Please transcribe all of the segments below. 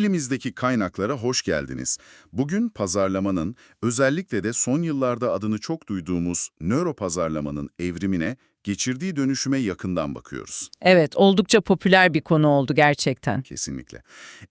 Elimizdeki kaynaklara hoş geldiniz. Bugün pazarlamanın, özellikle de son yıllarda adını çok duyduğumuz nöro pazarlamanın evrimine, geçirdiği dönüşüme yakından bakıyoruz. Evet, oldukça popüler bir konu oldu gerçekten. Kesinlikle.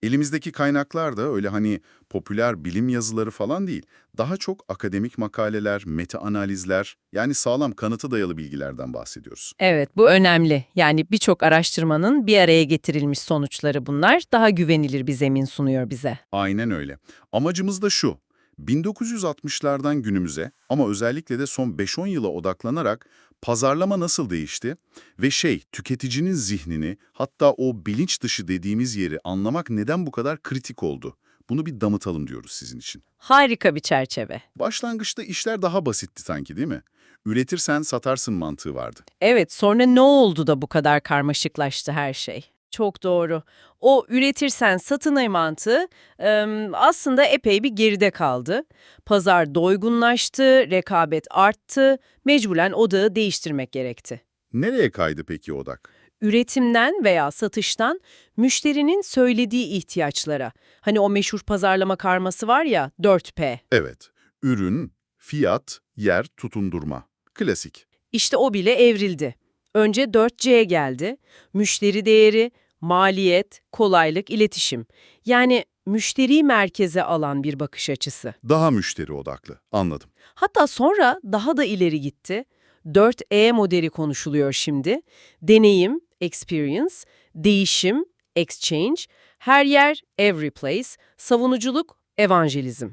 Elimizdeki kaynaklar da öyle hani popüler bilim yazıları falan değil. Daha çok akademik makaleler, meta-analizler, yani sağlam kanıta dayalı bilgilerden bahsediyoruz. Evet, bu önemli. Yani birçok araştırmanın bir araya getirilmiş sonuçları bunlar. Daha güvenilir bir zemin sunuyor bize. Aynen öyle. Amacımız da şu. 1960'lardan günümüze ama özellikle de son 5-10 yıla odaklanarak pazarlama nasıl değişti ve şey, tüketicinin zihnini, hatta o bilinç dışı dediğimiz yeri anlamak neden bu kadar kritik oldu? Bunu bir damıtalım diyoruz sizin için. Harika bir çerçeve. Başlangıçta işler daha basitti sanki değil mi? Üretirsen satarsın mantığı vardı. Evet, sonra ne oldu da bu kadar karmaşıklaştı her şey? Çok doğru. O üretirsen satın mantığı em, aslında epey bir geride kaldı. Pazar doygunlaştı, rekabet arttı, mecburen odağı değiştirmek gerekti. Nereye kaydı peki odak? Üretimden veya satıştan müşterinin söylediği ihtiyaçlara. Hani o meşhur pazarlama karması var ya 4P. Evet, ürün, fiyat, yer, tutundurma. Klasik. İşte o bile evrildi. Önce 4C geldi. Müşteri değeri, maliyet, kolaylık, iletişim. Yani müşteri merkeze alan bir bakış açısı. Daha müşteri odaklı. Anladım. Hatta sonra daha da ileri gitti. 4E modeli konuşuluyor şimdi. Deneyim, experience, değişim, exchange, her yer, every place, savunuculuk, evangelizm.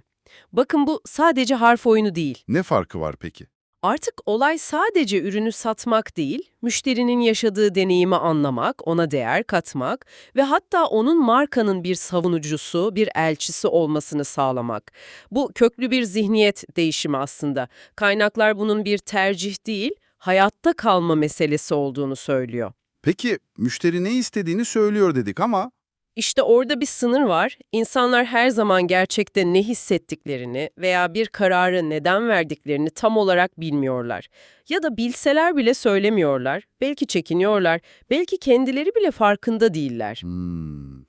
Bakın bu sadece harf oyunu değil. Ne farkı var peki? Artık olay sadece ürünü satmak değil, müşterinin yaşadığı deneyimi anlamak, ona değer katmak ve hatta onun markanın bir savunucusu, bir elçisi olmasını sağlamak. Bu köklü bir zihniyet değişimi aslında. Kaynaklar bunun bir tercih değil, hayatta kalma meselesi olduğunu söylüyor. Peki müşteri ne istediğini söylüyor dedik ama İşte orada bir sınır var. İnsanlar her zaman gerçekte ne hissettiklerini veya bir kararı neden verdiklerini tam olarak bilmiyorlar. Ya da bilseler bile söylemiyorlar. Belki çekiniyorlar, belki kendileri bile farkında değiller. Hmm.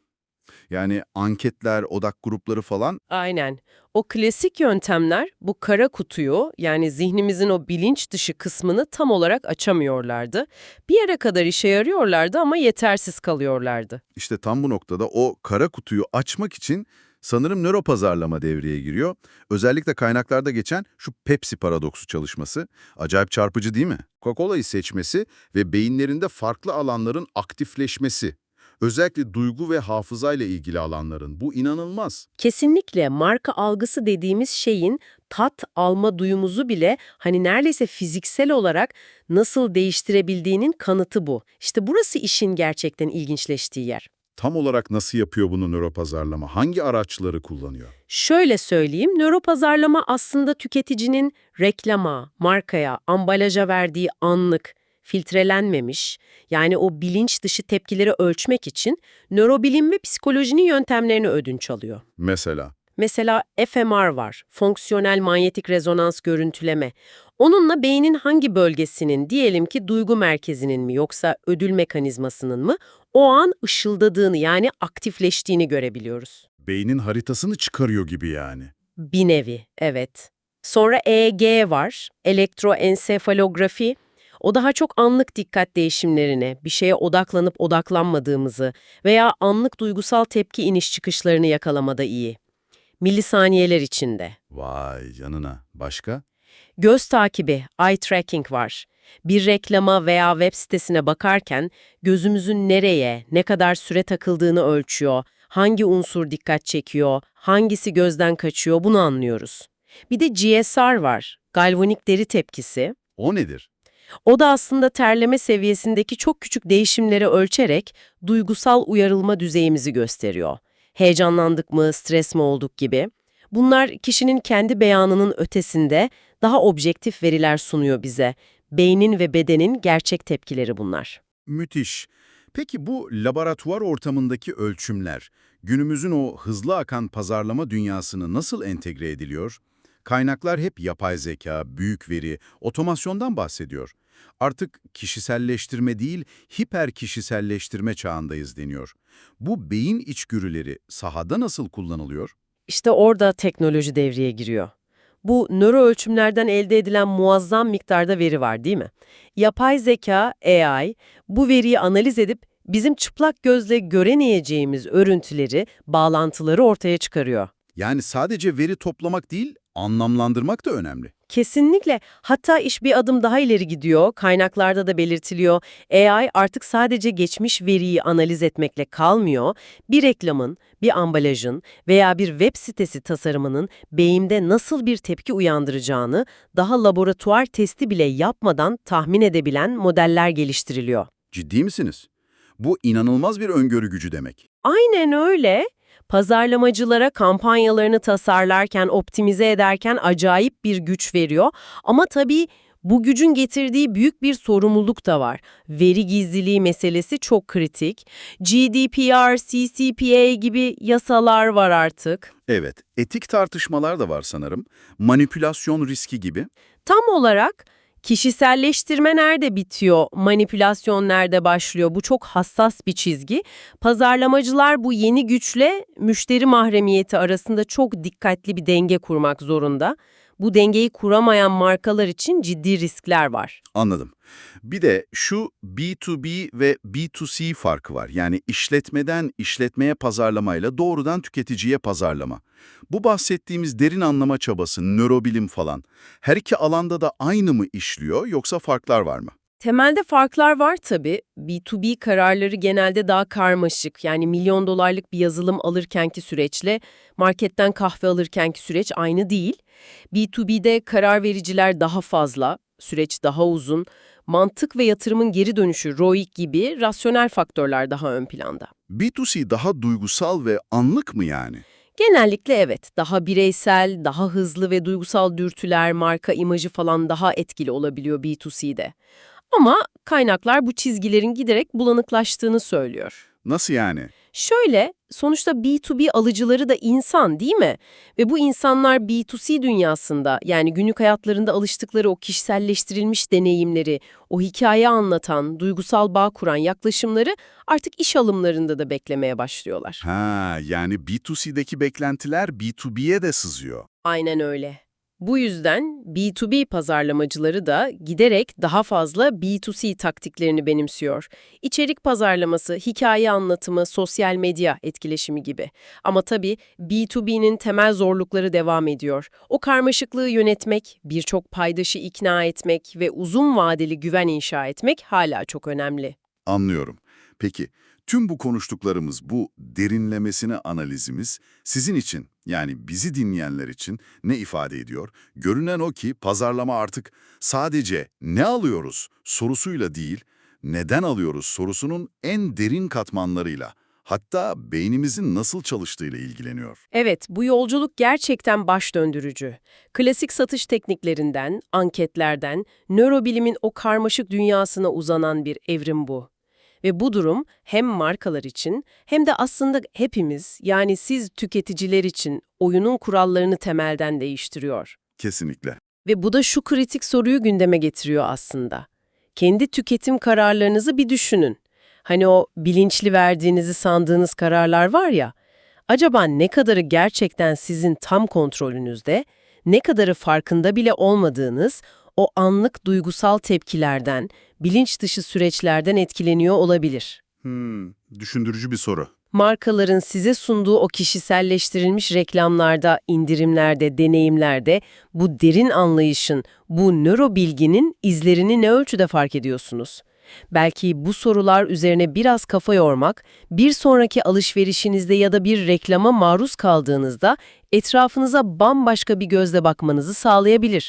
Yani anketler, odak grupları falan Aynen. O klasik yöntemler bu kara kutuyu yani zihnimizin o bilinç dışı kısmını tam olarak açamıyorlardı. Bir yere kadar işe yarıyorlardı ama yetersiz kalıyorlardı. işte tam bu noktada o kara kutuyu açmak için sanırım nöropazarlama devreye giriyor. Özellikle kaynaklarda geçen şu Pepsi paradoksu çalışması acayip çarpıcı değil mi? Coca-Cola'yı seçmesi ve beyinlerinde farklı alanların aktifleşmesi. Özellikle duygu ve hafızayla ilgili alanların. Bu inanılmaz. Kesinlikle marka algısı dediğimiz şeyin tat alma duyumuzu bile hani neredeyse fiziksel olarak nasıl değiştirebildiğinin kanıtı bu. İşte burası işin gerçekten ilginçleştiği yer. Tam olarak nasıl yapıyor bunu nöropazarlama? Hangi araçları kullanıyor? Şöyle söyleyeyim, nöropazarlama aslında tüketicinin reklama, markaya, ambalaja verdiği anlık, filtrelenmemiş, yani o bilinç dışı tepkileri ölçmek için nörobilim ve psikolojinin yöntemlerini ödünç alıyor. Mesela Mesela fMR var, fonksiyonel manyetik rezonans görüntüleme. Onunla beynin hangi bölgesinin, diyelim ki duygu merkezinin mi yoksa ödül mekanizmasının mı o an ışıldadığını yani aktifleştiğini görebiliyoruz. beynin haritasını çıkarıyor gibi yani. Bir nevi, evet. Sonra EEG var, elektroensefalografi. O daha çok anlık dikkat değişimlerine, bir şeye odaklanıp odaklanmadığımızı veya anlık duygusal tepki iniş çıkışlarını yakalamada iyi. Milisaniyeler içinde. Vay canına. Başka? Göz takibi, eye tracking var. Bir reklama veya web sitesine bakarken gözümüzün nereye, ne kadar süre takıldığını ölçüyor, hangi unsur dikkat çekiyor, hangisi gözden kaçıyor bunu anlıyoruz. Bir de GSR var, galvanik deri tepkisi. O nedir? O da aslında terleme seviyesindeki çok küçük değişimleri ölçerek duygusal uyarılma düzeyimizi gösteriyor. Heyecanlandık mı, stres mi olduk gibi. Bunlar kişinin kendi beyanının ötesinde daha objektif veriler sunuyor bize. Beynin ve bedenin gerçek tepkileri bunlar. Müthiş. Peki bu laboratuvar ortamındaki ölçümler günümüzün o hızlı akan pazarlama dünyasını nasıl entegre ediliyor? Kaynaklar hep yapay zeka, büyük veri, otomasyondan bahsediyor. Artık kişiselleştirme değil, hiper kişiselleştirme çağındayız deniyor. Bu beyin içgörüleri sahada nasıl kullanılıyor? İşte orada teknoloji devreye giriyor. Bu nöro ölçümlerden elde edilen muazzam miktarda veri var değil mi? Yapay zeka, AI, bu veriyi analiz edip bizim çıplak gözle göremeyeceğimiz örüntüleri, bağlantıları ortaya çıkarıyor. Yani sadece veri toplamak değil, anlamlandırmak da önemli. Kesinlikle. Hatta iş bir adım daha ileri gidiyor. Kaynaklarda da belirtiliyor. AI artık sadece geçmiş veriyi analiz etmekle kalmıyor. Bir reklamın, bir ambalajın veya bir web sitesi tasarımının beyinde nasıl bir tepki uyandıracağını daha laboratuvar testi bile yapmadan tahmin edebilen modeller geliştiriliyor. Ciddi misiniz? Bu inanılmaz bir öngörü gücü demek. Aynen öyle. Pazarlamacılara kampanyalarını tasarlarken, optimize ederken acayip bir güç veriyor. Ama tabii bu gücün getirdiği büyük bir sorumluluk da var. Veri gizliliği meselesi çok kritik. GDPR, CCPA gibi yasalar var artık. Evet, etik tartışmalar da var sanırım. Manipülasyon riski gibi. Tam olarak kişiselleştirme nerede bitiyor, manipülasyon nerede başlıyor? Bu çok hassas bir çizgi. Pazarlamacılar bu yeni güçle müşteri mahremiyeti arasında çok dikkatli bir denge kurmak zorunda. Bu dengeyi kuramayan markalar için ciddi riskler var. Anladım. Bir de şu B2B ve B2C farkı var. Yani işletmeden işletmeye pazarlamayla doğrudan tüketiciye pazarlama. Bu bahsettiğimiz derin anlama çabası, nörobilim falan. Her iki alanda da aynı mı işliyor yoksa farklar var mı? Temelde farklar var tabii. B2B kararları genelde daha karmaşık. Yani milyon dolarlık bir yazılım alırkenki süreçle marketten kahve alırkenki süreç aynı değil. B2B'de karar vericiler daha fazla, süreç daha uzun, mantık ve yatırımın geri dönüşü ROIC gibi rasyonel faktörler daha ön planda. B2C daha duygusal ve anlık mı yani? Genellikle evet, daha bireysel, daha hızlı ve duygusal dürtüler, marka imajı falan daha etkili olabiliyor B2C'de. Ama kaynaklar bu çizgilerin giderek bulanıklaştığını söylüyor. Nasıl yani? Şöyle, sonuçta B2B alıcıları da insan değil mi? Ve bu insanlar B2C dünyasında yani günlük hayatlarında alıştıkları o kişiselleştirilmiş deneyimleri, o hikaye anlatan, duygusal bağ kuran yaklaşımları artık iş alımlarında da beklemeye başlıyorlar. Ha, yani B2C'deki beklentiler B2B'ye de sızıyor. Aynen öyle. Bu yüzden B2B pazarlamacıları da giderek daha fazla B2C taktiklerini benimsiyor. İçerik pazarlaması, hikaye anlatımı, sosyal medya etkileşimi gibi. Ama tabii B2B'nin temel zorlukları devam ediyor. O karmaşıklığı yönetmek, birçok paydaşı ikna etmek ve uzun vadeli güven inşa etmek hala çok önemli. Anlıyorum. Peki, tüm bu konuştuklarımız, bu derinlemesine analizimiz sizin için, yani bizi dinleyenler için ne ifade ediyor? Görünen o ki pazarlama artık sadece ne alıyoruz sorusuyla değil, neden alıyoruz sorusunun en derin katmanlarıyla, hatta beynimizin nasıl çalıştığıyla ilgileniyor. Evet, bu yolculuk gerçekten baş döndürücü. Klasik satış tekniklerinden, anketlerden, nörobilimin o karmaşık dünyasına uzanan bir evrim bu. Ve bu durum hem markalar için hem de aslında hepimiz yani siz tüketiciler için oyunun kurallarını temelden değiştiriyor. Kesinlikle. Ve bu da şu kritik soruyu gündeme getiriyor aslında. Kendi tüketim kararlarınızı bir düşünün. Hani o bilinçli verdiğinizi sandığınız kararlar var ya, acaba ne kadarı gerçekten sizin tam kontrolünüzde, ne kadarı farkında bile olmadığınız o anlık duygusal tepkilerden, bilinç dışı süreçlerden etkileniyor olabilir. Hmm, düşündürücü bir soru. Markaların size sunduğu o kişiselleştirilmiş reklamlarda, indirimlerde, deneyimlerde bu derin anlayışın, bu nörobilginin izlerini ne ölçüde fark ediyorsunuz? Belki bu sorular üzerine biraz kafa yormak, bir sonraki alışverişinizde ya da bir reklama maruz kaldığınızda etrafınıza bambaşka bir gözle bakmanızı sağlayabilir.